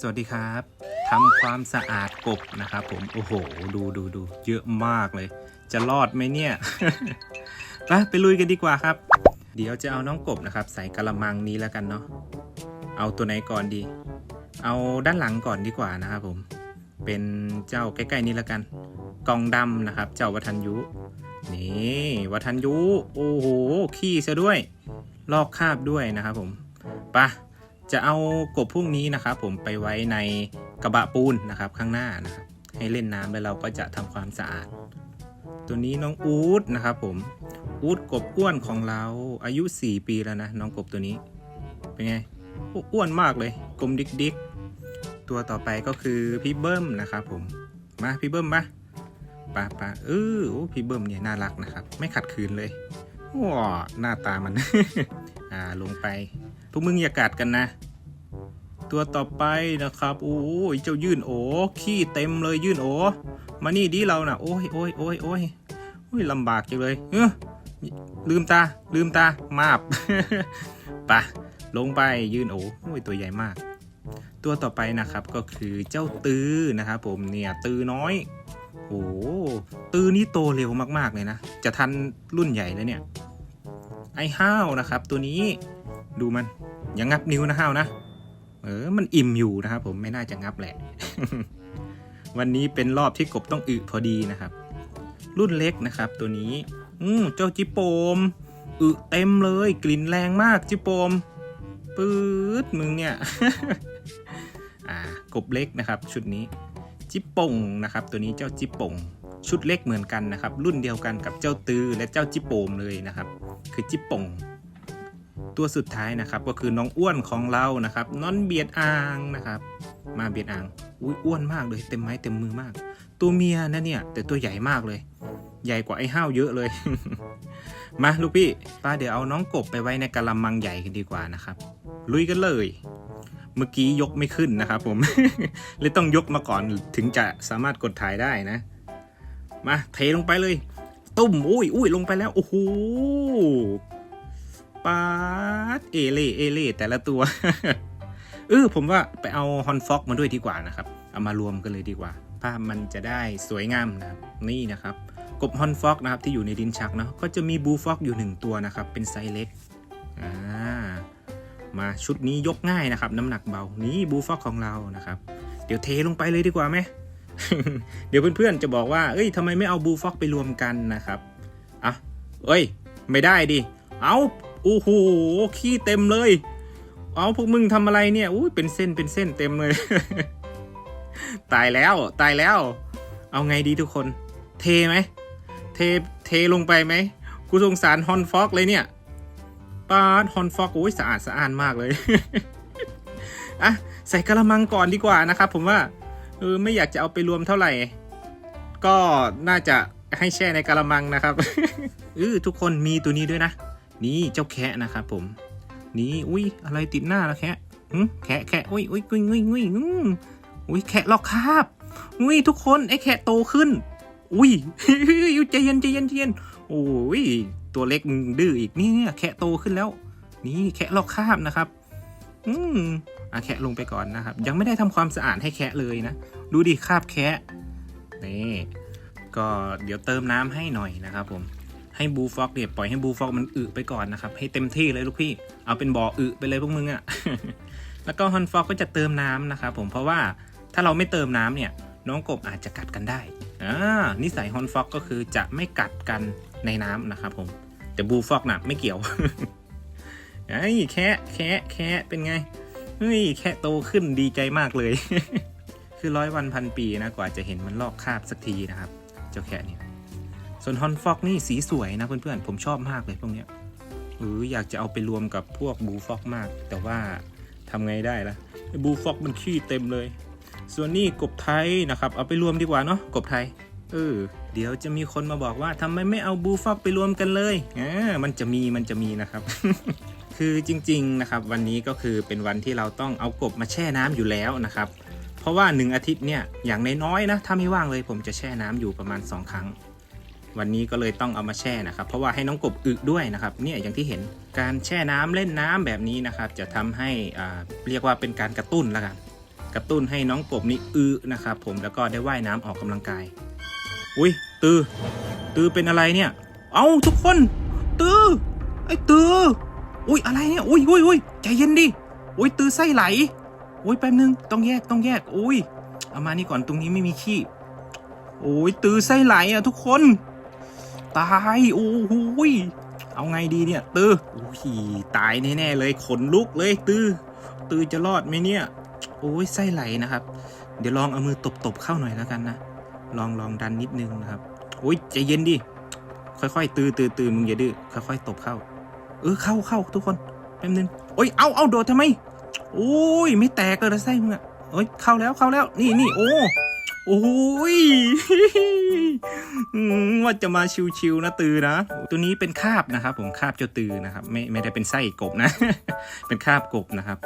สวัสดีครับทำความสะอาดกบนะครับผม โอ้โห ดูดูดูเยอะมากเลย จะรอดไหมเนี่ยไปไปลุยกันดีกว่าครับ เดี๋ยวจะเอาน้องกบนะครับ ใส่กระมังนี้แล้วกันเนาะเอาตัวไหนก่อนดี เอาด้านหลังก่อนดีกว่านะครับผม เป็นเจ้าใกล้ๆนี้แล้วกัน กองดำนะครับ เจ้าวัฒนยุ นี่วัฒนยุ โอ้โห ขี้ซะด้วย ลอกคาบด้วยนะครับผมไปะ จะเอากบพวกนี้นะครับผมไปไว้ในกระบะปูนนะครับข้างหน้านะครับให้เล่นน้ำแล้วเราก็จะทำความสะอาด ตัวนี้น้องอูดนะครับผมอูดกบอ้วนของเราอายุ 4 ปีแล้วนะน้องกบตัวนี้เป็นไงอ้วนมากเลยกลมดิกดิกตัวต่อไปก็คือพี่เบิ้มนะครับผมมาพี่เบิ้มมาปาปาเออพี่เบิ้มเนี่ยน่ารักนะครับ ไม่ขัดขืนเลยว้าหน้าตามัน อ่าลงไป พวกมึงอย่ากัดกันนะ ตัวต่อไปนะครับโอ้ยเจ้ายื่นโอขี้เต็มเลยยื่นโอมานี่ดีเรานะ่ะโอ้ยโอ้ยโอ้ยโอ้ยโอ้ยลำบากจังเลยเออลืมตาลืมตามาบไปะลงไปยื่นโอโอ้ยตัวใหญ่มาก ตัวต่อไปนะครับก็คือเจ้าตือนะครับผมเนี่ยตือน้อยโอ้ตือนี่โตเร็วมากๆเลยนะ จะทันรุ่นใหญ่แล้วเนี่ย ไอ้ห้าวนะครับ ตัวนี้ดูมัน อยังงับนิ้วนะห้าวนะ เออ มันอิ่มอยู่นะครับผมไม่น่าจะงับแหละ วันนี้เป็นรอบที่กบต้องอึพอดีนะครับ รุ่นเล็กนะครับ ตัวนี้ อืมเจ้าจิโปมอึเต็มเลย กลิ่นแรงมากจิโปมปื๊ดมึงเนี่ย อ่ากบเล็กนะครับ ชุดนี้จิปงนะครับ ตัวนี้เจ้าจิปงชุดเล็กเหมือนกันนะครับ รุ่นเดียวกันกับเจ้าตือและเจ้าจิโปมเลยนะครับ คือจิปง ตัวสุดท้ายนะครับ ก็คือน้องอ้วนของเรานะครับน้อนเบียดอ่างนะครับ มาเบียดอ่างอุ้ยอ้วนมากเลยเต็มไม้เต็มมือมาก ตัวเมียนะเนี่ย แต่ตัวใหญ่มากเลย ใหญ่กว่าไอ้ห้าวเยอะเลย มาลูกพี่ป้าเดี๋ยวเอาน้องกบไปไว้ในกะละมังใหญ่กันดีกว่านะครับ ลุยกันเลย เมื่อกี้ยกไม่ขึ้นนะครับ ผมเลยต้องยกมาก่อนถึงจะสามารถกดถ่ายได้นะ มาเทลงไปเลย ตุ้มอุ้ยอุ้ยลงไปแล้วโอ้โห ปาดเอเล่เอเล่แต่ละตัว เออผมว่าไปเอาฮอนฟ็อกมาด้วยดีกว่านะครับ เอามารวมกันเลยดีกว่า ภาพมันจะได้สวยงามนะครับ นี่นะครับ กบฮอนฟ็อกนะครับที่อยู่ในดินชักเนาะก็จะมีบูฟ็อกอยู่หนึ่งตัวนะครับ เป็นไซส์เล็กอ่ามาชุดนี้ยกง่ายนะครับ น้ำหนักเบานี่บูฟ็อกของเรานะครับ เดี๋ยวเทลงไปเลยดีกว่าไหมเดี๋ยวเพื่อนๆจะบอกว่า เอ้ยทำไมไม่เอาบูฟ็อกไปรวมกันนะครับอะเอ้ย ไม่ได้ดิ เอา โอ้โหขี้เต็มเลย เอาพวกมึงทำอะไรเนี่ยอุ้ยเป็นเส้นเป็นเส้นเต็มเลย ตายแล้วตายแล้ว เอาไงดีทุกคน เทไหมเทเทลงไปไหมกูสงสารฮอนฟอกเลยเนี่ยปาดฮอนฟอกโอ้ยสะอาดสะอาดมากเลยอะใส่กระมังก่อนดีกว่านะครับ ผมว่าเออไม่อยากจะเอาไปรวมเท่าไหร่ ก็น่าจะให้แช่ในกระมังนะครับเออทุกคนมีตัวนี้ด้วยนะ นี่เจ้าแคะนะครับผม นี่อุ้ยอะไรติดหน้าแล้วแคะหึแคะแคะอุ้ยอุ้ยอุ้ยอุ้ยอุ้ยอุ้ยแคะลอกคราบอุ้ยทุกคนไอ้แคะโตขึ้น อุ้ยใจเย็นใจเย็นใจเย็นโอ้ยตัวเล็กดื้ออีกนี่เนี่ยแคะโตขึ้นแล้ว นี่แคะลอกคราบนะครับ อืมอะแคะลงไปก่อนนะครับ ยังไม่ได้ทำความสะอาดให้แคะเลยนะ ดูดิคาบแคะนี่ก็เดี๋ยวเติมน้ำให้หน่อยนะครับผม ให้บูฟ็อกเนี่ยปล่อยให้บูฟ็อกมันอึไปก่อนนะครับ ให้เต็มที่เลยลูกพี่ เอาเป็นบ่ออึไปเลยพวกมึงอะ่ะ แล้วก็ฮอนฟ็อกก็จะเติมน้ำนะครับผมเพราะว่าถ้าเราไม่เติมน้ำเนี่ย น้องกบอาจจะกัดกันได้อ่านิสัยฮอนฟ็อกก็คือจะไม่กัดกันในน้ำนะครับผมแต่บูฟ็อกน่ะไม่เกี่ยวไอ้แคะแคะแคะเป็นไงเฮ้ยแคะโตขึ้นดีใจมากเลย คือร้อยวันพันปีนะกว่าจะเห็นมันลอกคราบสักทีนะครับ เจ้าแคะเนี่ย ส่วนฮอนฟอกนี่สีสวยนะเพื่อนๆ ผมชอบมากเลยพวกเนี้ยเอออยากจะเอาไปรวมกับพวกบูฟอกมาก แต่ว่าทำไงได้ล่ะบูฟอกมันขี้เต็มเลย ส่วนนี่กบไทยนะครับ เอาไปรวมดีกว่าเนาะกบไทยเออเดี๋ยวจะมีคนมาบอกว่าทำไมไม่เอาบูฟอกไปรวมกันเลยอ่ามันจะมีมันจะมีนะครับ คือจริงๆนะครับ วันนี้ก็คือเป็นวันที่เราต้องเอากบมาแช่น้ำอยู่แล้วนะครับ เพราะว่าหนึ่งอาทิตย์เนี่ยอย่างน้อยๆนะถ้าไม่ว่างเลยผมจะแช่น้ำอยู่ประมาณ 2 ครั้ง วันนี้ก็เลยต้องเอามาแช่นะครับ เพราะว่าให้น้องกบอึด้วยนะครับเนี่ยอย่างที่เห็นการแช่น้ำเล่นน้ำแบบนี้นะครับ จะทำให้อ่าเรียกว่าเป็นการกระตุ้นละกันกระตุ้นให้น้องกบนี่อือนะครับผมแล้วก็ได้ว่ายน้ำออกกำลังกาย อุ้ยตือ ตือเป็นอะไรเนี่ย เอาทุกคน ตือไอ้ตืออุ้ยอะไรเนี่ยอุ้ยอุ้ยอุ้ยใจเย็นดิอุ้ยตือไส้ไหลอุ้ยแป๊บนึงต้องแยกต้องแยกอุ้ยเอามานี่ก่อนตรงนี้ไม่มีขี้โอ้ยตือไส้ไหลอะทุกคน ตาย โอ้โหเอาไงดีเนี่ย ตือโอ้ยตายแน่ๆเลยขนลุกเลยตือตือจะรอดไหมเนี่ย โอ้ยไส้ไหลนะครับ เดี๋ยวลองเอามือตบๆเข้าหน่อยแล้วกันนะ ลองลองดันนิดนึงนะครับ โอ้ยใจเย็นดิ ค่อยๆ ตือตือตือมึงอย่าดื้อ ค่อยๆ ตบเข้า เออเข้าเข้าทุกคนแป๊บนึง โอ้ยเอาเอาโดดทำไม โอ้ยไม่แตกเลยนะไส้มึงอะโอ้ยเข้าแล้วเข้าแล้ว นี่นี่โอ้ โอ้ยว่าจะมาชิวๆนะตือนะ ตัวนี้เป็นคาบนะครับ ผมคาบเจ้าตือนะครับ ไม่ไม่ได้เป็นไส้กบนะ เป็นคาบกบนะครับ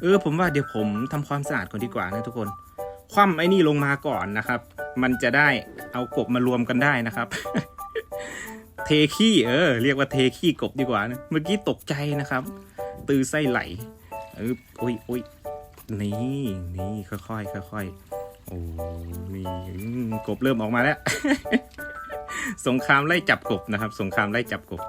เออผมว่าเดี๋ยวผมทำความสะอาดก่อนดีกว่านะทุกคน คว่ำไอ้นี่ลงมาก่อนนะครับ มันจะได้เอากบมารวมกันได้นะครับเทขี้เออเรียกว่าเทขี้กบดีกว่านะเมื่อกี้ตกใจนะครับ ตือไส้ไหลเออโอ้ยโอ้ยนี่นี่ค่อยๆค่อยๆ โอ้นี่อืมกบเริ่มออกมาแล้ว สงครามไล่จับกบนะครับ สงครามไล่จับกบ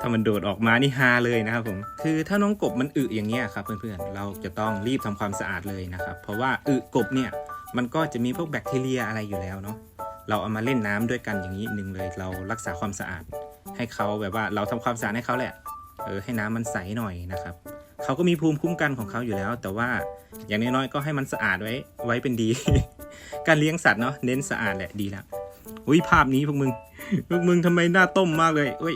ถ้ามันโดดออกมานี่ฮาเลยนะครับผม คือถ้าน้องกบมันอึอย่างเงี้ยครับ เพื่อนๆ เราจะต้องรีบทำความสะอาดเลยนะครับ เพราะว่าอึกบเนี่ย มันก็จะมีพวกแบคทีเรียอะไรอยู่แล้วเนาะ เราเอามาเล่นน้ำด้วยกันอย่างนี้หนึ่งเลย เรารักษาความสะอาด ให้เขาแบบว่าเราทำความสะอาดให้เขาแหละ เออให้น้ำมันใสหน่อยนะครับ เขาก็มีภูมิคุ้มกันของเขาอยู่แล้ว แต่ว่าอย่างน้อยๆก็ให้มันสะอาดไว้ไว้เป็นดี การเลี้ยงสัตว์เนาะเน้นสะอาดแหละดีแล้วอุ้ยภาพนี้พวกมึงพวกมึงทำไมหน้าต้มมากเลยเว้ย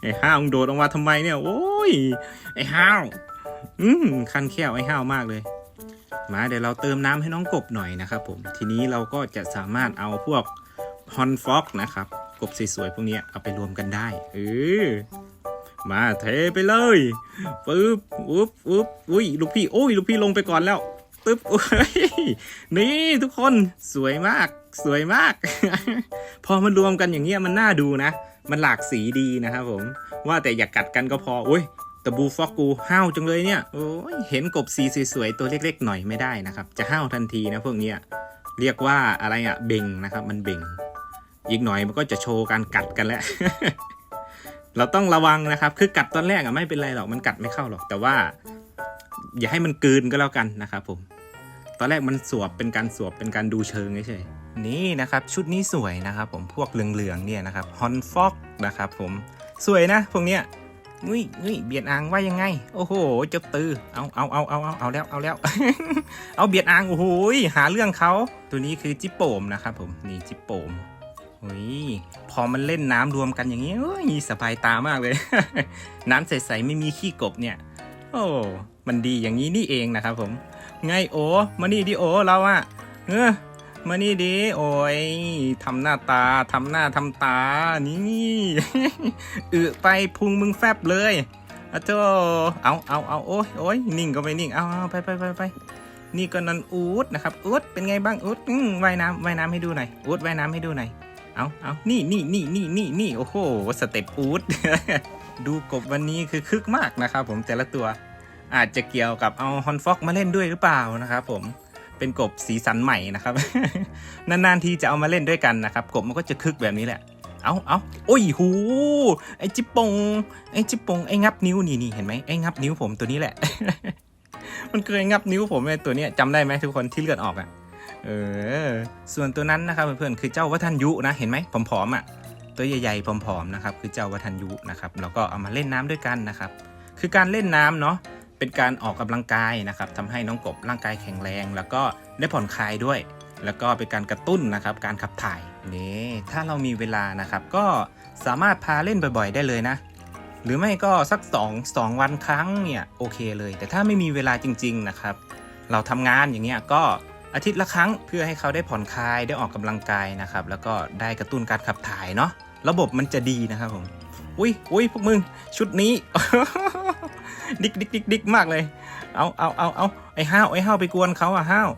ไอ้ห้าวมึงโดดออกมาทำไมเนี่ย โอ้ยไอ้ห้าวอืมคันแค้วไอ้ห้าวมากเลย มาเดี๋ยวเราเติมน้ำให้น้องกบหน่อยนะครับผมทีนี้เราก็จะสามารถเอาพวกฮอนฟ็อกนะครับ กบสวยๆพวกนี้เอาไปรวมกันได้เออ มาเทไปเลยปึ๊บอุ๊บอุ๊บอุ้ยลูกพี่โอ้ยลูกพี่ลงไปก่อนแล้วตึ๊บโอ้ยนี่ทุกคนสวยมากสวยมาก พอมันรวมกันอย่างเงี้ยมันน่าดูนะ มันหลากสีดีนะครับผม ว่าแต่อย่ากกัดกันก็พอโอ้ยแต่บูฟอกกูห้าวจังเลยเนี่ยโอ้ยเห็นกบสีสวยๆตัวเล็กๆหน่อยไม่ได้นะครับ จะห้าวทันทีนะพวกเนี้ยเรียกว่าอะไรอะเบ่งนะครับ มันเบ่ง อีกหน่อยมันก็จะโชว์การกัดกันแล้ว เราต้องระวังนะครับ คือกัดตอนแรกอะไม่เป็นไรหรอกมันกัดไม่เข้าหรอก แต่ว่า อย่าให้มันกืนก็แล้วกันนะครับผม ตอนแรกมันสวบเป็นการสวบเป็นการดูเชิงเฉยๆนี่นะครับ ชุดนี้สวยนะครับผมพวกเหลืองๆเนี่ยนะครับฮอนฟอกนะครับผมสวยนะพวกเนี้ยนุ้ยนุ้ยเบียดอ่างว่ายังไง โอ้โหเจ้าตือเอาเอาเอาเอาเอาเอาแล้วเอาแล้ว เอาเบียดอ่างโอ้โหหาเรื่องเขาตัวนี้คือจิปโปมนะครับผมนี่จิปโปม อ้ยพอมันเล่นน้ำรวมกันอย่างนี้โอ้ยสบายตามากเลย น้ำใสๆไม่มีขี้กบเนี่ย โอ้ มันดีอย่างนี้นี่เองนะครับผมไงโอมานี่ดิโอเราอะเออมานี่ดิโอ้ยทำหน้าตาทำหน้าทำตา นี่อึไปพุงมึงแฟบเลยอะโธ่เอาเอาเอาโอ้ยโอ้ยนิ่งก็ไม่นิ่งเอาเอาไปไปไปไปนี่ก็นันอูดนะครับอูดเป็นไงบ้างอูดว่ายน้ำว่ายน้ำให้ดูหน่อยอูดว่ายน้ำให้ดูหน่อย เอาเอานี่นี่นี่นี่นี่นี่โอ้โห สเต็ปอูดดูกบวันนี้คือคึกมากนะครับผมแต่ละตัว อาจจะเกี่ยวกับเอาฮอนฟ็อกมาเล่นด้วยหรือเปล่านะครับผมเป็นกบสีสันใหม่นะครับ นานๆทีจะเอามาเล่นด้วยกันนะครับ กบมันก็จะคึกแบบนี้แหละ เอาเอาโอ้ยหู ไอจิปปงไอจิปปง ไองับนิ้วนี่นี่เห็นไหมไองับนิ้วผมตัวนี้แหละ มันเคยงับนิ้วผมไอตัวเนี้ยจำได้ไหมทุกคนที่เลือดออกอะ่ะ เออ ส่วนตัวนั้นนะครับเพื่อนๆคือเจ้าวัฒนยุนะเห็นไหมผอมๆอะตัวใหญ่ๆผอมๆนะครับคือเจ้าวัฒนยุนะครับแล้วก็เอามาเล่นน้ำด้วยกันนะครับ คือการเล่นน้ำเนาะเป็นการออกกำลังกายนะครับทำให้น้องกบร่างกายแข็งแรง แล้วก็ได้ผ่อนคลายด้วย แล้วก็เป็นการกระตุ้นนะครับการขับถ่ายนี่ถ้าเรามีเวลานะครับ ก็สามารถพาเล่นบ่อยๆ ได้เลยนะ หรือไม่ก็สัก2 2วันครั้งเนี่ยโอเคเลย แต่ถ้าไม่มีเวลาจริง ๆนะครับ เราทำงานอย่างเงี้ยก็ อาทิตย์ละครั้งเพื่อให้เขาได้ผ่อนคลายได้ออกกำลังกายนะครับ แล้วก็ได้กระตุ้นการขับถ่ายเนาะระบบมันจะดีนะครับผมอุ้ยอุ้ยพวกมึงชุดนี้ ดิกดิกดิกดิกมากเลย เอาเอาเอาเอาไอ้ห้าวไอ้ห้าวไปกวนเขาอะห้าว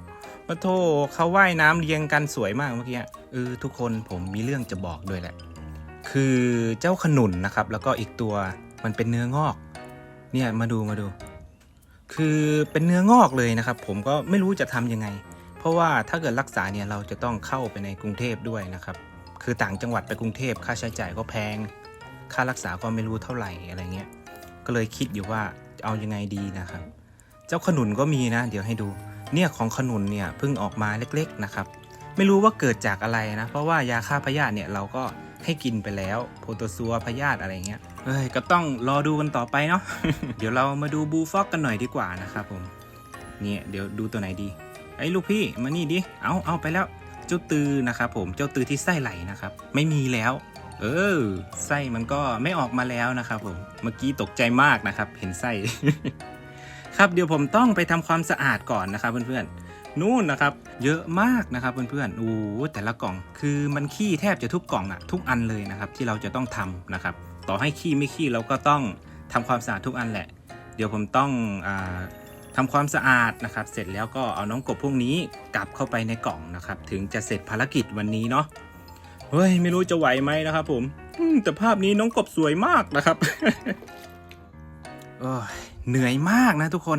มาโทเขาว่ายน้ำเรียงกันสวยมากเมื่อกี้เออทุกคนผมมีเรื่องจะบอกด้วยแหละ คือเจ้าขนุนนะครับ แล้วก็อีกตัวมันเป็นเนื้องอก เนี่ยมาดูมาดู คือเป็นเนื้องอกเลยนะครับ ผมก็ไม่รู้จะทำยังไง เพราะว่าถ้าเกิดรักษาเนี่ยเราจะต้องเข้าไปในกรุงเทพด้วยนะครับ คือต่างจังหวัดไปกรุงเทพค่าใช้จ่ายก็แพง ค่ารักษาก็ไม่รู้เท่าไหร่อะไรเงี้ย ก็เลยคิดอยู่ว่าเอายังไงดีนะครับ เจ้าขนุนก็มีนะ เดี๋ยวให้ดู เนี่ยของขนุนเนี่ยเพิ่งออกมาเล็ก ๆนะครับ ไม่รู้ว่าเกิดจากอะไรนะ เพราะว่ายาฆ่าพยาธิเนี่ยเราก็ให้กินไปแล้วโพโตซัวพยาธิอะไรเงี้ยเฮ้ยก็ต้องรอดูกันต่อไปเนาะ เดี๋ยวเรามาดูบูฟอกกันหน่อยดีกว่านะครับผม เนี่ยเดี๋ยวดูตัวไหนดี ไอ้ลูกพี่มานี่ดิ เอาเอาไปแล้ว เจ้าตือนะครับผม เจ้าตือที่ไส้ไหลนะครับ ไม่มีแล้ว เออ ไส้มันก็ไม่ออกมาแล้วนะครับผม เมื่อกี้ตกใจมากนะครับ เห็นไส้ ครับเดี๋ยวผมต้องไปทำความสะอาดก่อนนะครับเพื่อนๆ นู่นนะครับ เยอะมากนะครับเพื่อนๆ โอ้แต่ละกล่อง คือมันขี้แทบจะทุกกล่องอะทุกอันเลยนะครับ ที่เราจะต้องทำนะครับ ต่อให้ขี้ไม่ขี้เราก็ต้องทำความสะอาดทุกอันแหละ เดี๋ยวผมต้องอา ทำความสะอาดนะครับ เสร็จแล้วก็เอาน้องกบพวกนี้กลับเข้าไปในกล่องนะครับ ถึงจะเสร็จภารกิจวันนี้เนาะเฮ้ยไม่รู้จะไหวไหมนะครับ ผมแต่ภาพนี้น้องกบสวยมากนะครับเหนื่อยมากนะทุกคน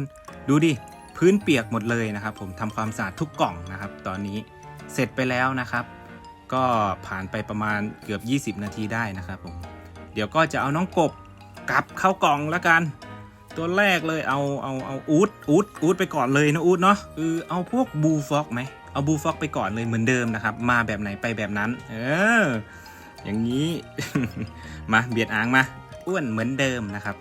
ดูดิพื้นเปียกหมดเลยนะครับ ผมทำความสะอาดทุกกล่องนะครับ ตอนนี้เสร็จไปแล้วนะครับ ก็ผ่านไปประมาณเกือบ 20 นาทีได้นะครับผมเดี๋ยวก็จะเอาน้องกบกลับเข้ากล่องแล้วกัน ตัวแรกเลยเอาเอาเอาอูดอูดอูดไปก่อนเลยนะอูดเนาะคือเอาพวกบูฟ็อกไหมเอาบูฟ็อกไปก่อนเลยเหมือนเดิมนะครับ มาแบบไหนไปแบบนั้น เออ อย่างนี้ มาเบียดอ่างมาอ้วนเหมือนเดิมนะครับ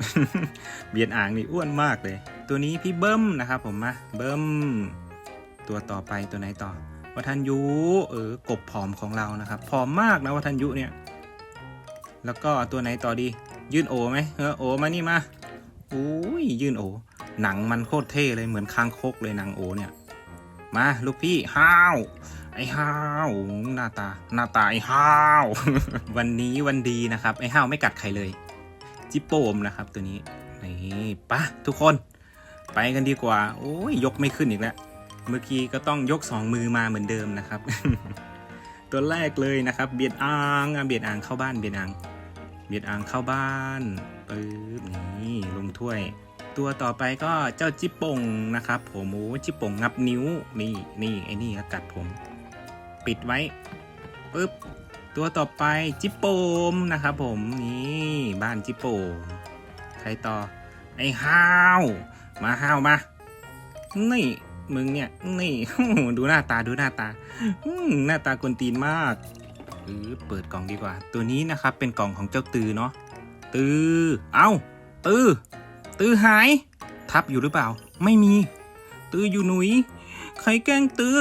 เบียดอ่างนี่อ้วนมากเลย ตัวนี้พี่เบิ้มนะครับผมมาเบิ้มตัวต่อไปตัวไหนต่อวัฒนยุเออกบผอมของเรานะครับผอมมากนะวัฒนยุเนี่ย แล้วก็ตัวไหนต่อดี ยื่นโอไหมเออโอมานี่มา อุ้ยยื่นโอ หนังมันโคตรเท่เลยเหมือนคางคกเลยหนังโอเนี่ย มาลูกพี่ห้าวไอ้ห้าวหน้าตาหน้าตาไอ้ห้าววันนี้วันดีนะครับ ไอ้ห้าวไม่กัดใครเลย จิโปมนะครับตัวนี้นี่ปะทุกคน ไปกันดีกว่า โอ้ยยกไม่ขึ้นอีกแล้วเมื่อกี้ก็ต้องยกสองมือมาเหมือนเดิมนะครับ ตัวแรกเลยนะครับ เบียดอ่างเบียดอ่างเข้าบ้านเบียดอ่างเบียดอ่างเข้าบ้าน ปึ๊บนี่ลงถ้วย ตัวต่อไปก็เจ้าจิปงนะครับผมโอ้จิปงงับนิ้วนี่นี่ไอ้นี่กัดผม ปิดไว้ปึ๊บตัวต่อไปจิโปมนะครับผมนี่บ้านจิโปมใครต่อไอ้ห้าวมาห้าวมานี่มึงเนี่ยนี่ดูหน้าตาดูหน้าตาหน้าตากวนตีนมากเออเปิดกล่องดีกว่า ตัวนี้นะครับเป็นกล่องของเจ้าตือเนาะ ตือเอ้าตือตือหาย ทับอยู่หรือเปล่า ไม่มี ตืออยู่หนุย ใครแกล้งตือ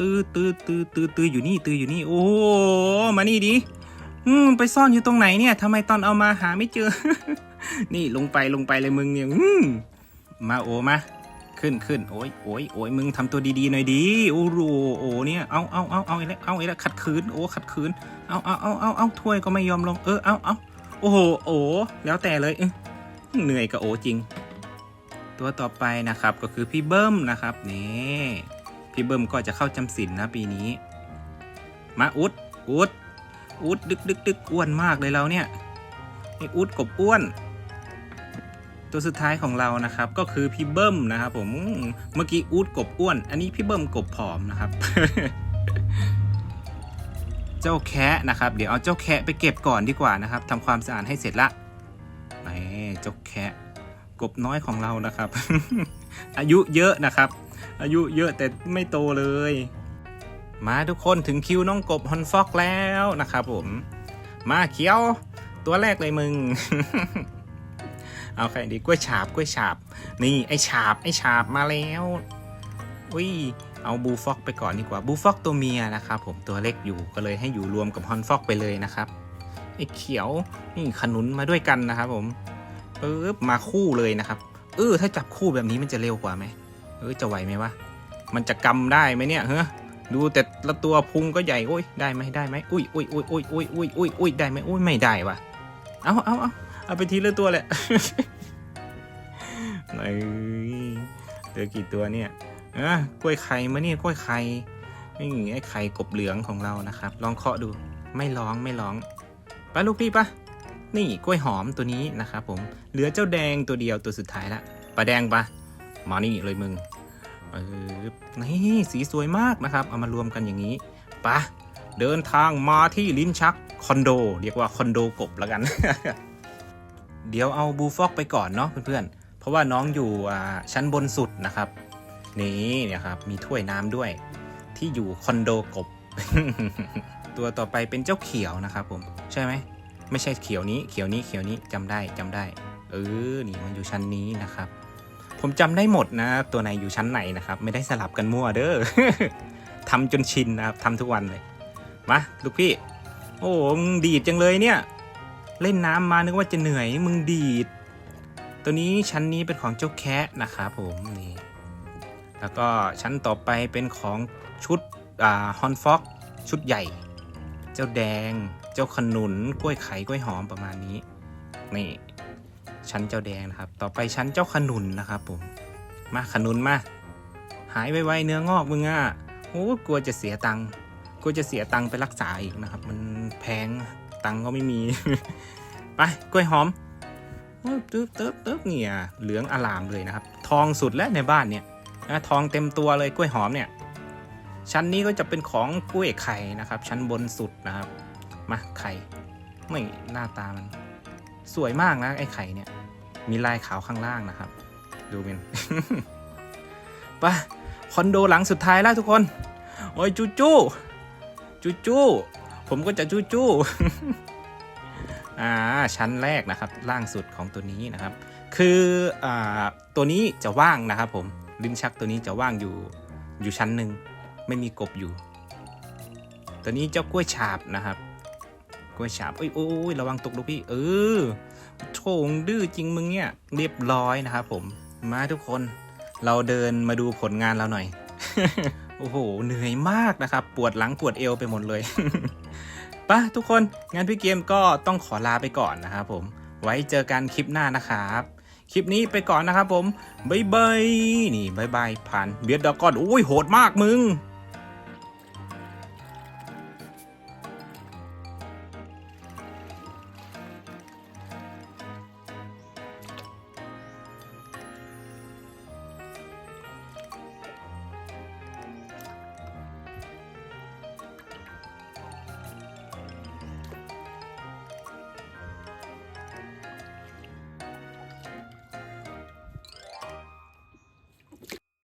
ตือตือตือตือตืออยู่นี่ ตืออยู่นี่ โอ้โห มานี่ดิ อืม ไปซ่อนอยู่ตรงไหนเนี่ยทำไมตอนเอามาหาไม่เจอ นี่ลงไปลงไปเลยมึงเนี่ย อืม มาโอมา ขึ้นขึ้นโอ้ยโอ้ยโอ้ยมึงทำตัวดีๆหน่อยดีโอ้โหโอ้เนี่ย เอาเอาเอาเอาอีกแล้วเอาอีกแล้วขัดขืน โอ้ ขัดขืน เอาเอาเอาเอาเอาถ้วยก็ไม่ยอมลง เออ เอาเอา โอ้โหโอ้แล้วแต่เลยเหนื่อยกับโอจริง ตัวต่อไปนะครับก็คือพี่เบิ้มนะครับนี่พี่เบิ้มก็จะเข้าจำศีลนะปีนี้ มาอุดอุดอุดดึกดึกดึกอ้วนมากเลยเราเนี่ยไอ้อุดกบอ้วน ตัวสุดท้ายของเรานะครับ ก็คือพี่เบิ้มนะครับผมเมื่อกี้อูดกบอ้วน อันนี้พี่เบิ้มกบผอมนะครับ เจ้าแคะนะครับ เดี๋ยวเอาเจ้าแคะไปเก็บก่อนดีกว่านะครับทำความสะอาดให้เสร็จละนี่เจ้าแคะกบน้อยของเรานะครับ อายุเยอะนะครับ อายุเยอะแต่ไม่โตเลย มาทุกคนถึงคิวน้องกบฮอนฟอกแล้วนะครับผม มาเคี้ยวตัวแรกเลยมึง เอาใครดีกล้วยฉาบกล้วยฉาบ นี่ไอฉาบไอฉาบมาแล้วอุ้ย เอาบูฟอกไปก่อนดีกว่าบูฟอกตัวเมียนะครับผมตัวเล็กอยู่ก็เลยให้อยู่รวมกับฮอนฟอกไปเลยนะครับไอ้เขียวนี่ขนุนมาด้วยกันนะครับผมปึ๊บมาคู่เลยนะครับเออถ้าจับคู่แบบนี้มันจะเร็วกว่าไหมเออจะไหวไหมวะมันจะกำได้ไหมเนี่ยเฮ้ดูแต่ละตัวพุงก็ใหญ่โอ้ยได้ไหมได้ไหมอุ้ยอุ้ยอุ้ยอุ้ยอุ้ยอุ้ยอุ้ยอุ้ยได้ไหมอุ้ยไม่ได้วะเอาเอาเอาเอาไปทีละตัวแหละเอ้ยเหลือกี่ตัวเนี่ย อะกล้วยไข่มาเนี่ยกล้วยไข่นี่ไอ้ไข่กบเหลืองของเรานะครับ ลองเคาะดูไม่ร้องไม่ร้องไปลูกพี่ปะนี่กล้วยหอมตัวนี้นะครับผมเหลือเจ้าแดงตัวเดียวตัวสุดท้ายละปลาแดงปะมานี่เลยมึงเออนี่สีสวยมากนะครับ เอามารวมกันอย่างนี้ปะเดินทางมาที่ลิ้นชักคอนโด เรียกว่าคอนโดกบแล้วกัน เดี๋ยวเอาบูฟอกไปก่อนเนาะเพื่อนๆเพราะว่าน้องอยู่ชั้นบนสุดนะครับ นี่นี่ยครับ มีถ้วยน้ำด้วย ที่อยู่คอนโดกบ ตัวต่อไปเป็นเจ้าเขียวนะครับผม ใช่ไหม ไม่ใช่เขียวนี้ เขียวนี้ เขียวนี้จำได้จำได้ เออ นี่มันอยู่ชั้นนี้นะครับ ผมจำได้หมดนะ ตัวไหนอยู่ชั้นไหนนะครับ ไม่ได้สลับกันมั่วเด้อทำจนชินนะครับทำทุกวันเลย มาลูกพี่ โอ้มึงดีดจังเลยเนี่ย เล่นน้ำมานึกว่าจะเหนื่อย มึงดีด ตัวนี้ชั้นนี้เป็นของเจ้าแคะนะครับผมนี่ แล้วก็ชั้นต่อไปเป็นของชุดฮอนฟ็อกชุดใหญ่ เจ้าแดง เจ้าขนุนกล้วยไข่กล้วยหอมประมาณนี้ นี่ชั้นเจ้าแดงนะครับ ต่อไปชั้นเจ้าขนุนนะครับผม มาขนุนมา หายไวๆเนื้องอกมึงอะโอ้กลัวจะเสียตังค์ กลัวจะเสียตังค์ไปรักษาอีกนะครับ มันแพงตังค์ก็ไม่มี ไปกล้วยหอมโอ้ตึ๊บตึ๊บตึ๊บเนี่ยเหลืองอลามเลยนะครับ ทองสุดแล้วในบ้านเนี่ย นะทองเต็มตัวเลยกล้วยหอมเนี่ย ชั้นนี้ก็จะเป็นของกล้วยไข่นะครับ ชั้นบนสุดนะครับ มาไข่ไม่หน้าตามัน สวยมากนะไอ้ไข่เนี่ย มีลายขาวข้างล่างนะครับ ดูมันไปะคอนโดหลังสุดท้ายแล้วทุกคน โอ้ยจูจูจูจูผมก็จะจูจูอ่าชั้นแรกนะครับ ล่างสุดของตัวนี้นะครับ คืออ่าตัวนี้จะว่างนะครับผม ลิ้นชักตัวนี้จะว่างอยู่อยู่ชั้นหนึ่งไม่มีกบอยู่ ตัวนี้เจ้ากล้วยฉาบนะครับ กล้วยฉาบเอ้ยโอ้ยระวังตกลูกพี่เออโถงดื้อจริงมึงเนี่ยเรียบร้อยนะครับผมมาทุกคนเราเดินมาดูผลงานเราหน่อย โอ้โห เหนื่อยมากนะครับ ปวดหลังปวดเอวไปหมดเลยไป่ะทุกคน งานพี่เกมก็ต้องขอลาไปก่อนนะครับผม ไว้เจอกันคลิปหน้านะครับ คลิปนี้ไปก่อนนะครับผมบายบายนี่บายบายผ่านเบียดดอกอนโอ้ยโหดมากมึง